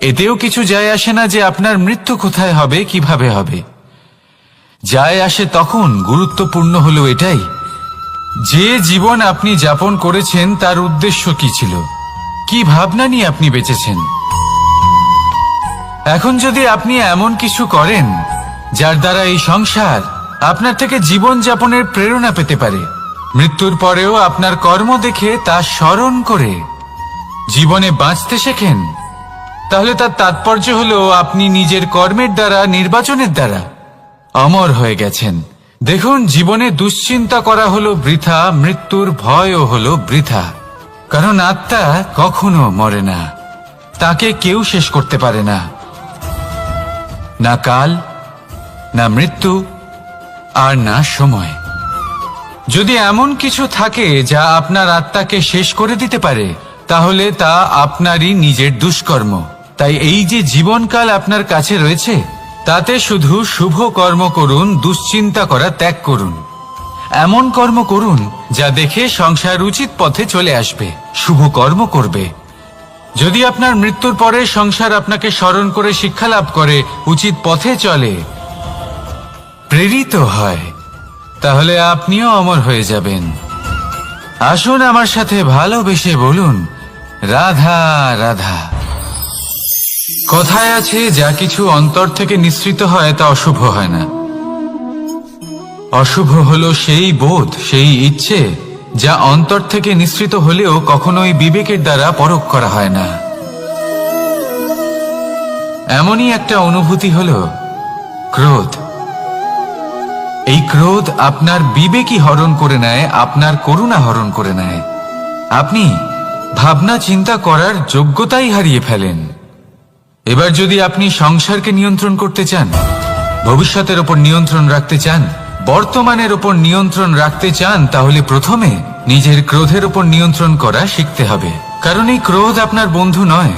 এতেও কিছু যায় আসে না যে আপনার মৃত্যু কোথায় হবে, কীভাবে হবে। যায় আসে তখন গুরুত্বপূর্ণ হলো এটাই, যে জীবন আপনি যাপন করেছেন তার উদ্দেশ্য কি ছিল? কি ভাবনা নিয়ে আপনি বেঁচেছেন? এখন যদি আপনি এমন কিছু করেন, যার দ্বারা এই সংসার আপনার থেকে জীবন যাপনের প্রেরণা পেতে পারে, মৃত্যুর পরেও আপনার কর্ম দেখে তা স্মরণ করে জীবনে বাঁচতে শেখেন তাহলে তার তাৎপর্য হলো আপনি নিজের কর্মের দ্বারা, নির্বাচনের দ্বারা অমর হয়ে গেছেন। দেখুন, জীবনে দুশ্চিন্তা করা হলো বৃথা, মৃত্যুর ভয়ও হলো বৃথা। কারণ আত্মা কখনো মরে না। তাকে কেউ শেষ করতে পারে না। না কাল, না মৃত্যু, আর না সময়। যদি এমন কিছু থাকে যা আপনার আত্মাকে শেষ করে দিতে পারে, তাহলে তা আপনারই নিজের দুষ্কর্ম। তাই এই যে জীবনকাল আপনার কাছে রয়েছে, তাতে শুধু শুভ কর্ম করুন, দুশ্চিন্তা করা ত্যাগ করুন। এমন কর্ম করুন, যা দেখে সংসার উচিত পথে চলে আসবে, শুভ কর্ম করবে। যদি আপনার মৃত্যুর পরে সংসার আপনাকে স্মরণ করে শিক্ষা লাভ করে, উচিত পথে চলে। প্রেরিত হয়। তাহলে আপনিও অমর হয়ে যাবেন। আসুন আমার সাথে ভালোবেসে বলুন, রাধা রাধা। কথায় আছে, যা কিছু অন্তর থেকে নিঃসৃত হয়, তা অশুভ হয় না। অশুভ হলো সেই বোধ, সেই ইচ্ছে, যা অন্তর থেকে নিঃসৃত হলেও কখনোই বিবেকের দ্বারা পরখ করা হয় না। এমনই একটা অনুভূতি হলো, ক্রোধ। এই ক্রোধ আপনার বিবেকই হরণ করে নেয়, আপনার করুণা হরণ করে নেয়। আপনি ভাবনা চিন্তা করার যোগ্যতাই হারিয়ে ফেলেন। এবার যদি আপনি সংসারকে নিয়ন্ত্রণ করতে চান, ভবিষ্যতের ওপর নিয়ন্ত্রণ রাখতে চান, বর্তমানের ওপর নিয়ন্ত্রণ রাখতে চান, তাহলে প্রথমে নিজের ক্রোধের ওপর নিয়ন্ত্রণ করা শিখতে হবে। কারণ এই ক্রোধ আপনার বন্ধু নয়,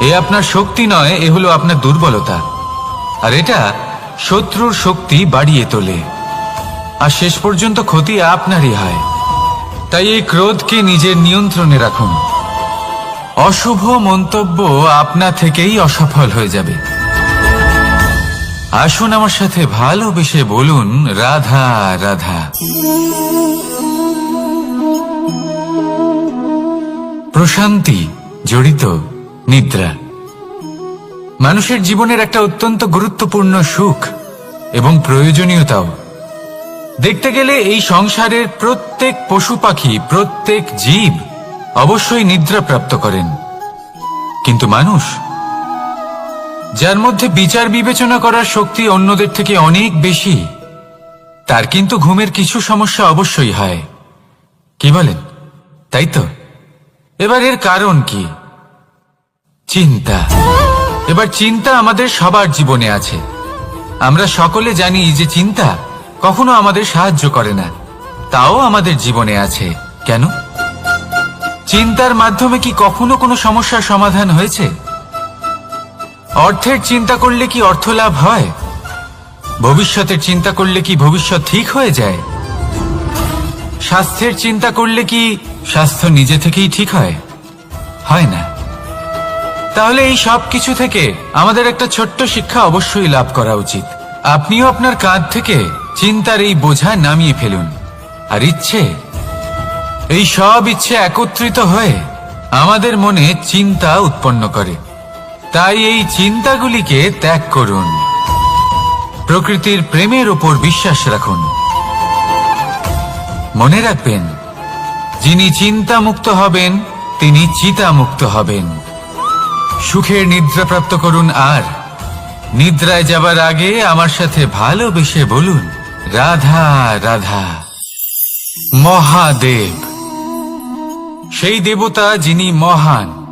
এ আপনার শক্তি নয়, এ হলো আপনার দুর্বলতা। আর এটা শত্রুর শক্তি বাড়িয়ে তোলে। আর শেষ পর্যন্ত ক্ষতি আপনারই হয়। তাই এই ক্রোধকে নিজের নিয়ন্ত্রণে রাখুন। অশুভ মন্তব্য আপনা থেকেই অসফল হয়ে যাবে। আসুন আমার সাথে ভালোবেসে বলুন, রাধা রাধা। প্রশান্তি, জড়িত, নিদ্রা। মানুষের জীবনের একটা অত্যন্ত গুরুত্বপূর্ণ সুখ এবং প্রয়োজনীয়তাও। দেখতে গেলে এই সংসারের প্রত্যেক পশু পাখি, প্রত্যেক জীব অবশ্যই নিদ্রা প্রাপ্ত করেন। কিন্তু মানুষ, যার মধ্যে বিচার বিবেচনা করার শক্তি অন্যদের থেকে অনেক বেশি, তার কিন্তু ঘুমের কিছু সমস্যা অবশ্যই হয়। কি বলেন? তাই তো? এবার এর কারণ কি? চিন্তা। এবার চিন্তা আমাদের সবার জীবনে আছে। আমরা সকলে জানি যে চিন্তা কখনো আমাদের সাহায্য করে না, তাও আমাদের জীবনে আছে। কেন? চিন্তার মাধ্যমে কি কখনো কোনো সমস্যার সমাধান হয়েছে? অর্থের চিন্তা করলে কি অর্থ লাভ হয়? ভবিষ্যতের চিন্তা করলে কি ভবিষ্যৎ ঠিক হয়ে যায়? স্বাস্থ্যের চিন্তা করলে কি স্বাস্থ্য নিজে থেকেই ঠিক হয়? হয় না। তাহলে এই সব কিছু থেকে আমাদের একটা ছোট্ট শিক্ষা অবশ্যই লাভ করা উচিত। আপনিও আপনার কাঁধ থেকে চিন্তার এই বোঝা নামিয়ে ফেলুন। আর ইচ্ছে এই সব ইচ্ছে একত্রিত হয়ে আমাদের মনে চিন্তা উৎপন্ন করে। তাই এই চিন্তাগুলিকে ত্যাগ করুন। প্রকৃতির প্রেমের ওপর বিশ্বাস রাখুন। মনে রাখবেন, যিনি চিন্তা মুক্ত হবেন, তিনি চিতা মুক্ত হবেন। সুখের নিদ্রা প্রাপ্ত করুন আর। নিদ্রায় যাবার আগে আমার সাথে ভালোবেসে বলুন, রাধা রাধা। মহাদেব। সেই দেবতা যিনি মহান,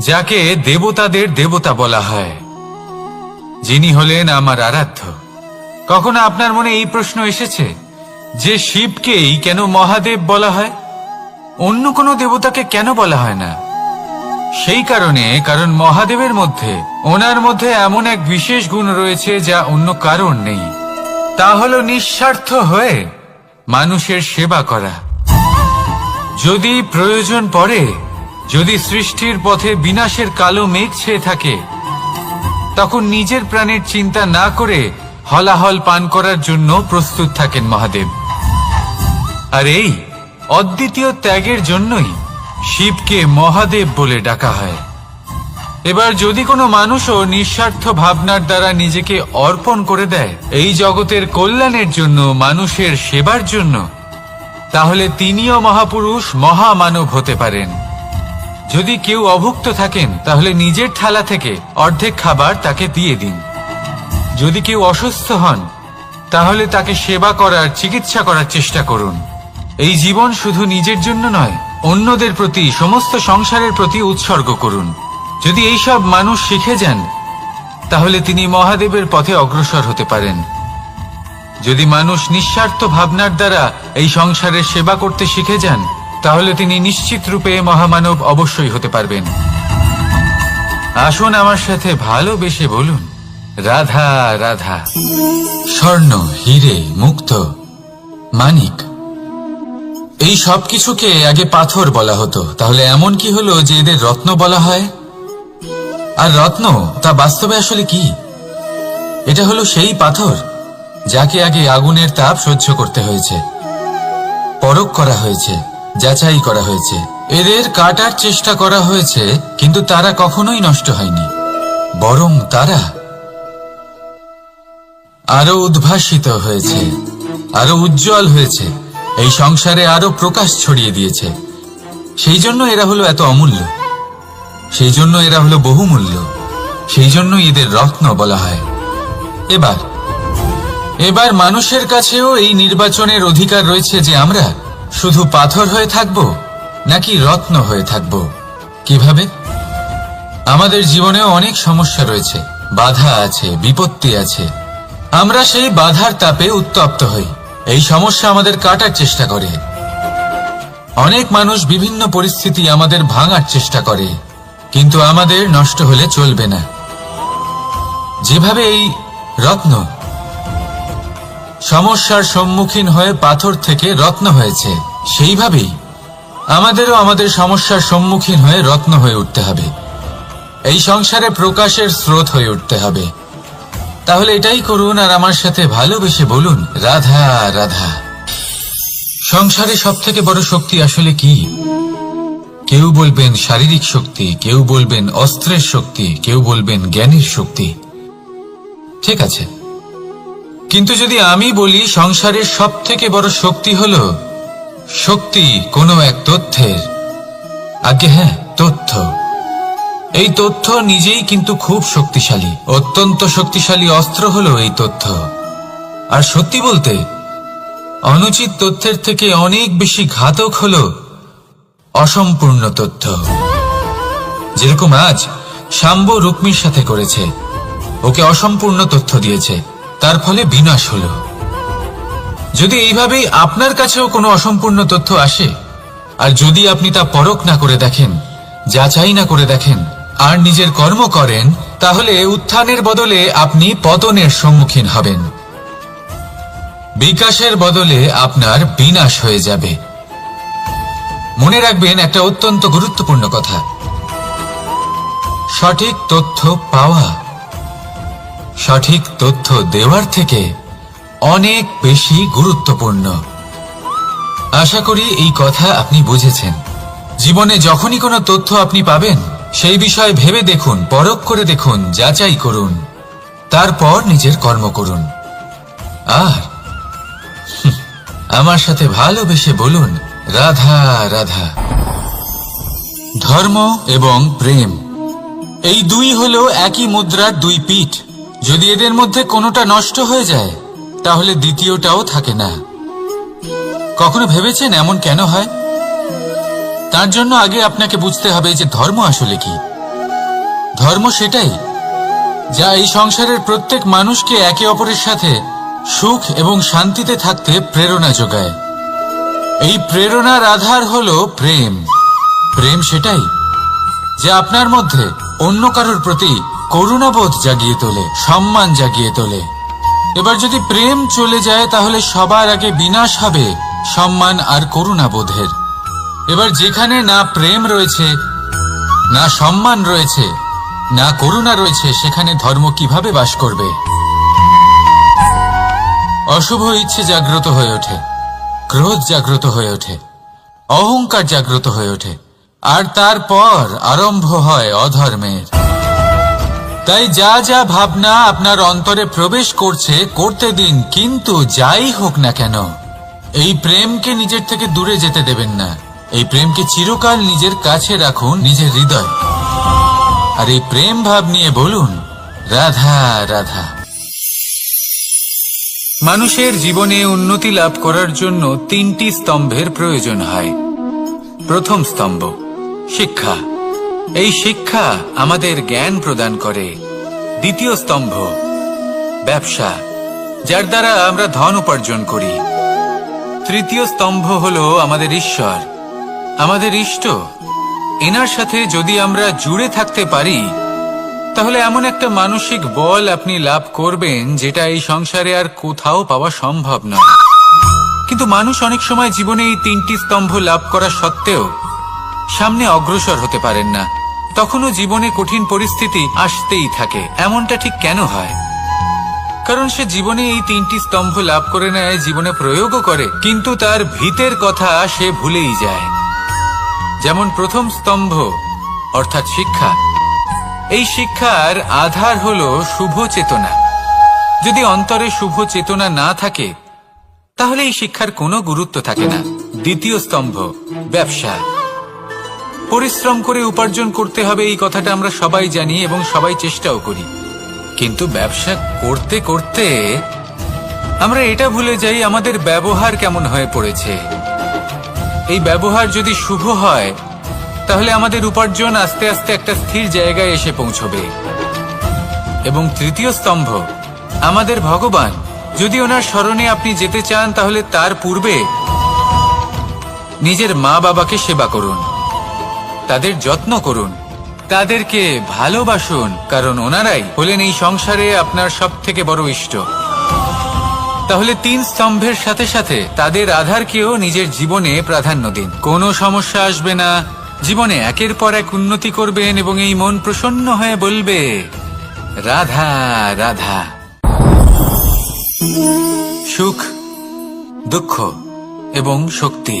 যাকে দেবতাদের দেবতা বলা হয়। যিনি হলেন আমার আরাধ্য। কখনো আপনার মনে এই প্রশ্ন এসেছে যে শিবকেই কেন মহাদেব বলা হয়? অন্য কোনো দেবতাকে কেন বলা হয় না? সেই কারণে, কারণ মহাদেবের মধ্যে, ওনার মধ্যে এমন এক বিশেষ গুণ রয়েছে যা অন্য কারণ নেই। তা হল নিঃস্বার্থ হয়ে মানুষের সেবা করা। যদি প্রয়োজন পড়ে, যদি সৃষ্টির পথে বিনাশের কালো মেঘ ছেয়ে থাকে, তখন নিজের প্রাণের চিন্তা না করে হলাহল পান করার জন্য প্রস্তুত থাকেন মহাদেব। আর এই অদ্বিতীয় ত্যাগের জন্যই শিবকে মহাদেব বলে ডাকা হয়। এবার যদি কোনো মানুষও নিঃস্বার্থ ভাবনার দ্বারা নিজেকে অর্পণ করে দেয়, এই জগতের কল্যাণের জন্য, মানুষের সেবার জন্য তাহলে তিনিও মহাপুরুষ মহামানব হতে পারেন। যদি কেউ অভুক্ত থাকেন, তাহলে নিজের থালা থেকে অর্ধেক খাবার তাকে দিয়ে দিন। যদি কেউ অসুস্থ হন, তাহলে তাকে সেবা করার, চিকিৎসা করার চেষ্টা করুন। এই জীবন শুধু নিজের জন্য নয়, অন্যদের প্রতি, সমস্ত সংসারের প্রতি উৎসর্গ করুন। যদি এইসব মানুষ শিখে যান, তাহলে তিনি মহাদেবের পথে অগ্রসর হতে পারেন। যদি মানুষ নিঃস্বার্থ ভাবনার দ্বারা এই সংসারের সেবা করতে শিখে যান, তাহলে তিনি নিশ্চিত রূপে মহামানব অবশ্যই হতে পারবেন। আসুন আমার সাথে ভালোবেসে বলুন, রাধা রাধা, স্বর্ণ, হিরে, মুক্ত, মানিক। এই সব কিছুকে আগে পাথর বলা হতো, তাহলে এমন কি হলো যে এদের রত্ন বলা হয়? আর রত্ন, তা বাস্তবে আসলে কি? এটা হলো সেই পাথর? যাকে আগে আগুনের তাপ সহ্য করতে হয়েছে পরক করা হয়েছে, যাচাই করা হয়েছে। এদের কাটার চেষ্টা করা হয়েছে, কিন্তু তারা কখনোই নষ্ট হয়নি, বরং তারা আরও উদ্ভাসিত হয়েছে, আরও উজ্জ্বল হয়েছে, এই সংসারে আরও প্রকাশ ছড়িয়ে দিয়েছে। সেই জন্য এরা হলো এত অমূল্য, সেই জন্য এরা হলো বহুমূল্য, সেই জন্য এদের রত্ন বলা হয়। এবার এবার মানুষের কাছেও এই নির্বাচনের অধিকার রয়েছে যে আমরা শুধু পাথর হয়ে থাকব নাকি রত্ন হয়ে থাকব। কীভাবে? আমাদের জীবনেও অনেক সমস্যা রয়েছে, বাধা আছে, বিপত্তি আছে। আমরা সেই বাধার তাপে উত্তপ্ত হই, এই সমস্যা আমাদের কাটার চেষ্টা করে। অনেক মানুষ বিভিন্ন পরিস্থিতি আমাদের ভাঙার চেষ্টা করে, কিন্তু আমাদের নষ্ট হলে চলবে না। যেভাবে এই রত্ন সমস্যার সম্মুখীন হয়ে পাথর থেকে রত্ন হয়েছে। সেইভাবেই আমাদেরও আমাদের সমস্যার সম্মুখীন হয়ে রত্ন হয়ে উঠতে হবে। এই সংসারে প্রকাশের স্রোত হয়ে উঠতে হবে। তাহলে এটাই করুন আর আমার সাথে ভালোবেসে বলুন, রাধা রাধা। সংসারে সব থেকে বড় শক্তি আসলে কি? কেউ বলবেন শারীরিক শক্তি, কেউ বলবেন অস্ত্রের শক্তি, কেউ বলবেন জ্ঞানের শক্তি। ঠিক আছে। কিন্তু যদি আমি বলি সংসারের সব থেকে বড় শক্তি হল শক্তি কোনো এক তথ্যের। আগে হ্যাঁ তথ্য। এই তথ্য নিজেই কিন্তু খুব শক্তিশালী। অত্যন্ত শক্তিশালী অস্ত্র হলো এই তথ্য। আর সত্যি বলতে, অনুচিত তথ্যের থেকে অনেক বেশি ঘাতক হল অসম্পূর্ণ তথ্য। যেরকম আজ শাম্ব রুক্মির সাথে করেছে। ওকে অসম্পূর্ণ তথ্য দিয়েছে। তার ফলে বিনাশ হলো। যদি এইভাবেই আপনার কাছেও কোনো অসম্পূর্ণ তথ্য আসে, আর যদি আপনি তা পরখ না করে দেখেন, যাচাই না করে দেখেন, আর নিজের কর্ম করেন, তাহলে উত্থানের বদলে আপনি পতনের সম্মুখীন হবেন। বিকাশের বদলে আপনার বিনাশ হয়ে যাবে। মনে রাখবেন, একটা অত্যন্ত গুরুত্বপূর্ণ কথা। সঠিক তথ্য পাওয়া সঠিক তথ্য দেওয়ার থেকে অনেক বেশি গুরুত্বপূর্ণ। আশা করি এই কথা আপনি বুঝেছেন। জীবনে যখনই কোনো তথ্য আপনি পাবেন, সেই বিষয়ে ভেবে দেখুন, পরখ করে দেখুন, যাচাই করুন। তারপর নিজের কর্ম করুন। আর আমার সাথে ভালোবেসে বলুন, রাধা রাধা। ধর্ম এবং প্রেম, এই দুই হলো একই মুদ্রার দুই পিঠ। যদি এদের মধ্যে কোনোটা নষ্ট হয়ে যায়, তাহলে দ্বিতীয়টাও থাকে না। কখনো ভেবেছেন এমন কেন হয়? তার জন্য আগে আপনাকে বুঝতে হবে যে ধর্ম আসলে কি। ধর্ম সেটাই, যা এই সংসারের প্রত্যেক মানুষকে একে অপরের সাথে সুখ এবং শান্তিতে থাকতে প্রেরণা যোগায়। এই প্রেরণার আধার হল প্রেম। প্রেম সেটাই, যে আপনার মধ্যে অন্য কারোর প্রতি করুণাবোধ জাগিয়ে তোলে, সম্মান জাগিয়ে তোলে। এবার যদি প্রেম চলে যায়, তাহলে সবার আগে বিনাশ হবে সম্মান আর করুণাবোধের। এবার যেখানে না প্রেম রয়েছে, না সম্মান রয়েছে, না করুণা রয়েছে, সেখানে ধর্ম কীভাবে বাস করবে? অশুভ ইচ্ছে জাগ্রত হয়ে ওঠে, ক্রোধ জাগ্রত হয়ে ওঠে, অহংকার জাগ্রত হয়ে ওঠে, আর তারপর আরম্ভ হয় অধর্মের। তাই যা যা ভাবনা আপনার অন্তরে প্রবেশ করছে, করতে দিন, কিন্তু যাই হোক না কেন। এই প্রেমকে নিজের থেকে দূরে যেতে দেবেন না। এই প্রেমকে চিরকাল নিজের কাছে রাখুন, নিজের হৃদয়। আর এই প্রেম ভাব নিয়ে বলুন, রাধা রাধা। মানুষের জীবনে উন্নতি লাভ করার জন্য তিনটি স্তম্ভের প্রয়োজন হয়। প্রথম স্তম্ভ, শিক্ষা। এই শিক্ষা আমাদের জ্ঞান প্রদান করে। দ্বিতীয় স্তম্ভ, ব্যবসা, যার দ্বারা আমরা ধন উপার্জন করি। তৃতীয় স্তম্ভ হল আমাদের ঈশ্বর। আমাদের ইষ্ট, এনার সাথে যদি আমরা জুড়ে থাকতে পারি, তাহলে এমন একটা মানসিক বল আপনি লাভ করবেন যেটা এই সংসারে আর কোথাও পাওয়া সম্ভব নয়। কিন্তু মানুষ অনেক সময় জীবনে এই তিনটি স্তম্ভ লাভ করা সত্ত্বেও সামনে অগ্রসর হতে পারেন না। তখনও জীবনে কঠিন পরিস্থিতি আসতেই থাকে। এমনটা ঠিক কেন হয়? কারণ সে জীবনে এই তিনটি স্তম্ভ লাভ করে নেয়, জীবনে প্রয়োগও করে, কিন্তু তার ভিতের কথা সে ভুলেই যায়। যেমন প্রথম স্তম্ভ, অর্থাৎ শিক্ষা। এই শিক্ষার আধার হল শুভ চেতনা। যদি অন্তরে শুভ চেতনা না থাকে, তাহলে এই শিক্ষার কোনো গুরুত্ব থাকে না। দ্বিতীয় স্তম্ভ, ব্যবসা। পরিশ্রম করে উপার্জন করতে হবে, এই কথাটা আমরা সবাই জানি এবং সবাই চেষ্টাও করি। কিন্তু ব্যবসা করতে করতে আমরা এটা ভুলে যাই, আমাদের ব্যবহার কেমন হয়ে পড়েছে। এই ব্যবহার যদি শুভ হয়, তাহলে আমাদের উপার্জন আস্তে আস্তে একটা স্থির জায়গায় এসে পৌঁছবে। এবং তৃতীয় স্তম্ভ, আমাদের ভগবান, যদি ওনার স্মরণে আপনি যেতে চান, তাহলে তার পূর্বে নিজের মা বাবাকে সেবা করুন। তাদের যত্ন করুন। তাদেরকে ভালোবাসুন, কারণ ওনারাই হলেন এই সংসারে আপনার সব থেকে বড় ইষ্ট। তাহলে তিন স্তম্ভের সাথে সাথে তাদের আধারকেও নিজের জীবনে প্রাধান্য দিন। কোনো সমস্যা আসবে না। জীবনে একের পর এক উন্নতি করবেন এবং এই মন প্রসন্ন হয়ে বলবে, রাধা রাধা। সুখ, দুঃখ এবং শক্তি।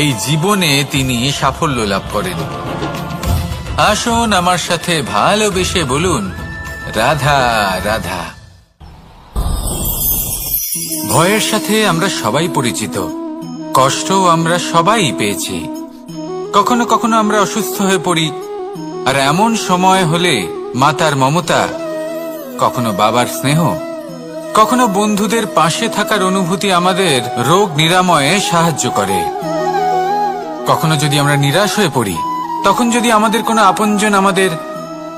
এই জীবনে তিনি সাফল্য লাভ করেন। আসুন আমার সাথে ভালোবেসে বলুন, রাধা রাধা। ভয়ের সাথে আমরা সবাই পরিচিত। কষ্ট আমরা সবাই পেয়েছি। কখনো কখনো আমরা অসুস্থ হয়ে পড়ি, আর এমন সময় হলে মাতার মমতা, কখনো বাবার স্নেহ, কখনো বন্ধুদের পাশে থাকার অনুভূতি আমাদের রোগ নিরাময়ে সাহায্য করে। কখনো যদি আমরা নিরাশ হয়ে পড়ি, তখন যদি আমাদের কোনো আপনজন আমাদের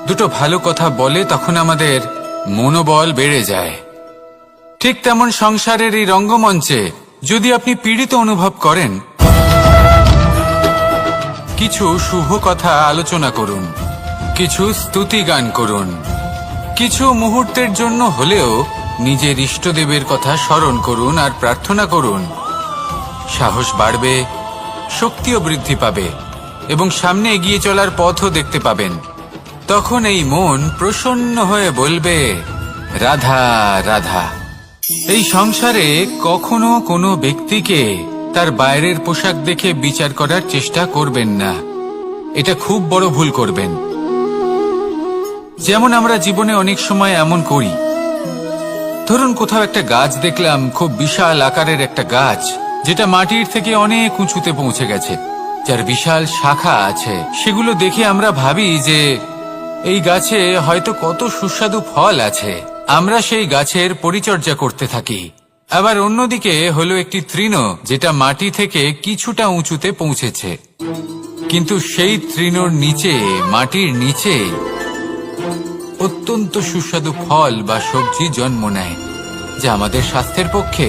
দুটো ভালো কথা বলে, তখন আমাদের মনোবল বেড়ে যায়। ঠিক তেমন সংসারের এই রঙ্গমঞ্চে যদি আপনি পীড়িত অনুভব করেন, কিছু শুভ কথা আলোচনা করুন, কিছু স্তুতি গান করুন, কিছু মুহূর্তের জন্য হলেও নিজের ইষ্টদেবের কথা স্মরণ করুন আর প্রার্থনা করুন। সাহস বাড়বে শক্তিও বৃদ্ধি পাবে এবং সামনে এগিয়ে চলার পথও দেখতে পাবেন। তখন এই মন প্রসন্ন হয়ে বলবে, রাধা রাধা। এই সংসারে কখনো কোনো ব্যক্তিকে তার বাইরের পোশাক দেখে বিচার করার চেষ্টা করবেন না। এটা খুব বড় ভুল করবেন। যেমন আমরা জীবনে অনেক সময় এমন করি। ধরুন কোথাও একটা গাছ দেখলাম, খুব বিশাল আকারের একটা গাছ। যেটা মাটির থেকে অনেক উঁচুতে পৌঁছে গেছে, যার বিশাল শাখা আছে। সেগুলো দেখে আমরা ভাবি যে এই গাছে হয়তো কত সুস্বাদু ফল আছে। আমরা সেই গাছের পরিচর্যা করতে থাকি। আবার অন্যদিকে হলো একটি তৃণ, যেটা মাটি থেকে কিছুটা উঁচুতে পৌঁছেছে। কিন্তু সেই তৃণর নিচে, মাটির নিচে অত্যন্ত সুস্বাদু ফল বা সবজি জন্ম নেয়, যা আমাদের স্বাস্থ্যের পক্ষে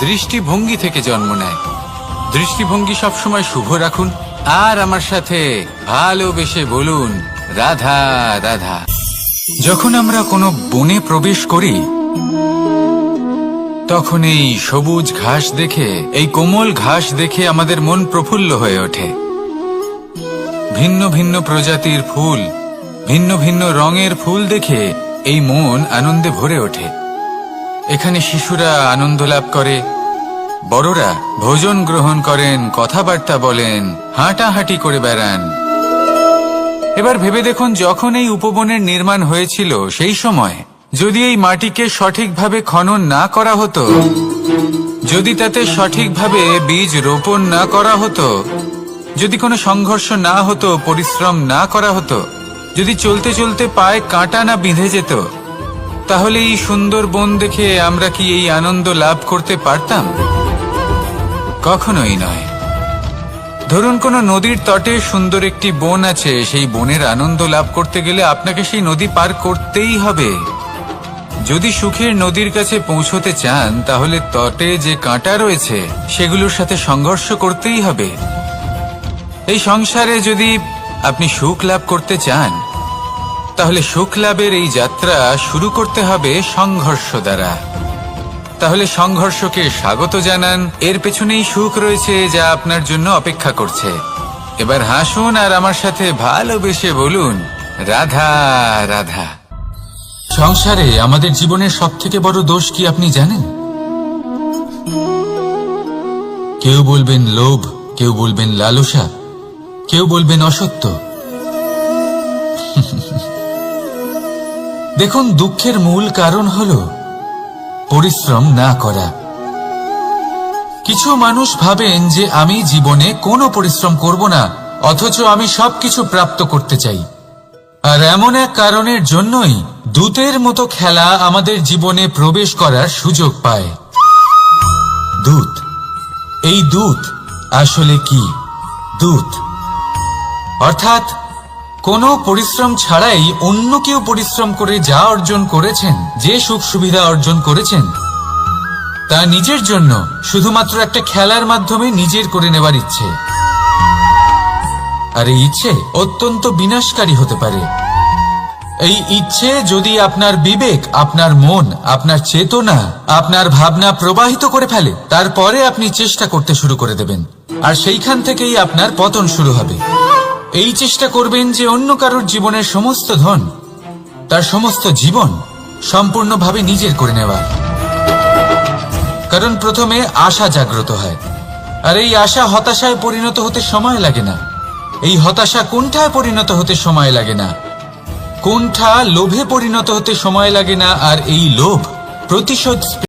দৃষ্টিভঙ্গি থেকে জন্ম নেয়। দৃষ্টিভঙ্গি সবসময় শুভ রাখুন। আর আমার সাথে ভালোবেসে বলুন, রাধা রাধা। যখন আমরা কোনো বনে প্রবেশ করি, তখন এই সবুজ ঘাস দেখে, এই কোমল ঘাস দেখে আমাদের মন প্রফুল্ল হয়ে ওঠে। ভিন্ন ভিন্ন প্রজাতির ফুল, ভিন্ন ভিন্ন রঙের ফুল দেখে এই মন আনন্দে ভরে ওঠে। এখানে শিশুরা আনন্দ লাভ করে। বড়রা ভোজন গ্রহণ করেন, কথাবার্তা বলেন, হাঁটাহাঁটি করে বেড়ান। এবার ভেবে দেখুন, যখন এই উপবনের নির্মাণ হয়েছিল, সেই সময় যদি এই মাটিকে সঠিকভাবে খনন না করা হতো, যদি তাতে সঠিকভাবে বীজ রোপণ না করা হতো, যদি কোনো সংঘর্ষ না হতো, পরিশ্রম না করা হতো, যদি চলতে চলতে পায়ে কাঁটা না বিঁধে যেত তাহলে এই সুন্দর বন দেখে আমরা কি এই আনন্দ লাভ করতে পারতাম? কখনোই নয়। ধরুন কোনো নদীর তটে সুন্দর একটি বন আছে, সেই বনের আনন্দ লাভ করতে গেলে আপনাকে সেই নদী পার করতেই হবে। যদি সুখের নদীর কাছে পৌঁছতে চান, তাহলে তটে যে কাঁটা রয়েছে, সেগুলোর সাথে সংঘর্ষ করতেই হবে। এই সংসারে যদি আপনি সুখ লাভ করতে চান তাহলে সুখ লাভের এই যাত্রা শুরু করতে হবে সংঘর্ষ দ্বারা। তাহলে সংঘর্ষকে স্বাগত জানান, এর পেছনেই সুখ রয়েছে যা আপনার জন্য অপেক্ষা করছে। এবার হাসুন আর আমার সাথে ভালোবেসে বলুন, রাধা রাধা। সংসারে আমাদের জীবনের সব থেকে বড় দোষ কি আপনি জানেন? কেউ বলবেন লোভ, কেউ বলবেন লালসা, কেউ বলবেন অসত্য। দেখুন, দুঃখের মূল কারণ হল পরিশ্রম না করা। কিছু মানুষ ভাবেন যে আমি জীবনে কোনো পরিশ্রম করব না, অথচ আমি সবকিছু প্রাপ্ত করতে চাই। আর এমন এক কারণের জন্যই দূতের মতো খেলা আমাদের জীবনে প্রবেশ করার সুযোগ পায়। দূত। এই দূত আসলে কি? দূত। অর্থাৎ কোনো পরিশ্রম ছাড়াই অন্য কেউ পরিশ্রম করে যা অর্জন করেছেন, যে সুখ সুবিধা অর্জন করেছেন, তা নিজের জন্য, শুধুমাত্র একটা খেলার মাধ্যমে নিজের করে নেবার ইচ্ছে। আর এই ইচ্ছে অত্যন্ত বিনাশকারী হতে পারে। এই ইচ্ছে যদি আপনার বিবেক, আপনার মন, আপনার চেতনা, আপনার ভাবনা প্রবাহিত করে ফেলে, তারপরে আপনি চেষ্টা করতে শুরু করে দেবেন। আর সেইখান থেকেই আপনার পতন শুরু হবে। এই চেষ্টা করবেন যে অন্য কারোর জীবনের সমস্ত ধন, তার সমস্ত জীবন সম্পূর্ণভাবে নিজের করে নেওয়ার কারণ প্রথমে আশা জাগ্রত হয়। আর এই আশা হতাশায় পরিণত হতে সময় লাগে না। এই হতাশা কুণ্ঠায় পরিণত হতে সময় লাগে না। কুণ্ঠা লোভে পরিণত হতে সময় লাগে না, আর এই লোভ প্রতিশোধ